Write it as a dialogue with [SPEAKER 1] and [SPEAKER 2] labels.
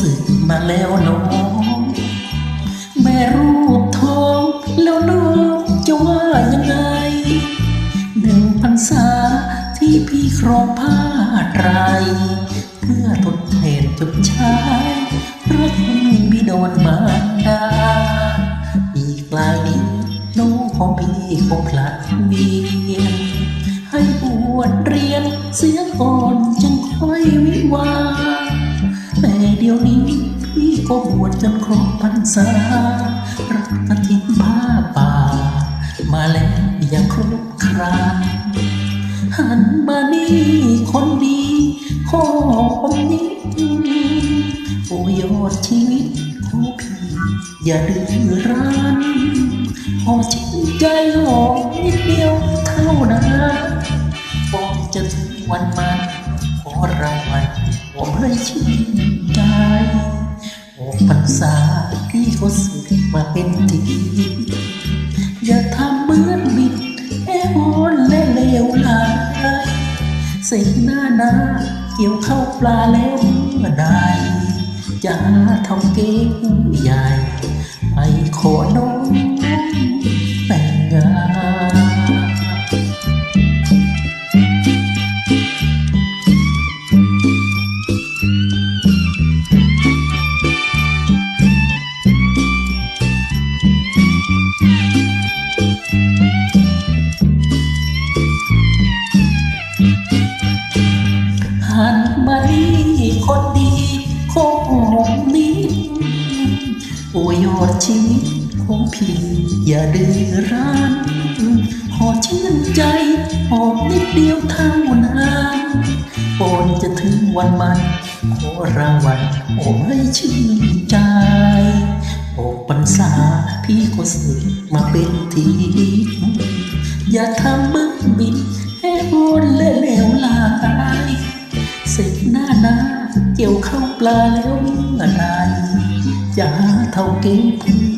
[SPEAKER 1] สึกมาแล้วน้องแม่รูปทองแล้วน้องจะว่ายังไงหนึ่งพรรษาที่พี่ครองผ้าไตรเพื่อทดแทนจดใช้พระคุณบิดนมารดาอีกลายนี้น้องของพี่คงพลัดเวียนให้บวชเรียนเสียก่อนจึงค่อยวิวา ก็บวชจนครบพรรษารักกฐินผ้าป่า มาแล้วอย่างครบคราหันมานี่คนดีขออมนิดโอ้ยอดชีวิตของพี่ อย่าดื้อรั้นพอชื่นใจหอมนิดเดียวเท่านั้นบอกจะถึงวันมันขอรางวัลผมให้ชื่นใจ กพรรษาพี่ก็สึกมาเป็นทีอย่าทำเหมือนบิดแอบอนและเลวไหลเสกหน้าหนาเกี่ยวเข้าปลาแล้วเมื่อใดจะหาทำเก๊กใหญ่ไปขอน้องแต่ โอ้ยอดชีวิตของพี่อย่าดื้อรั้นขอชื่นใจหอมนิดเดียวเท่านั้นก่อนจะถึงวันมันขอรางวัลโอ้ให้ชื่นใจออกพรรษาพี่ก็สึกมาเป็นทีอย่าทำมึกบิดให้โอนเละเลวไหลเสร็จหน้านาเกี่ยวเข้าปลาแล้วเมื่อใดจะ หา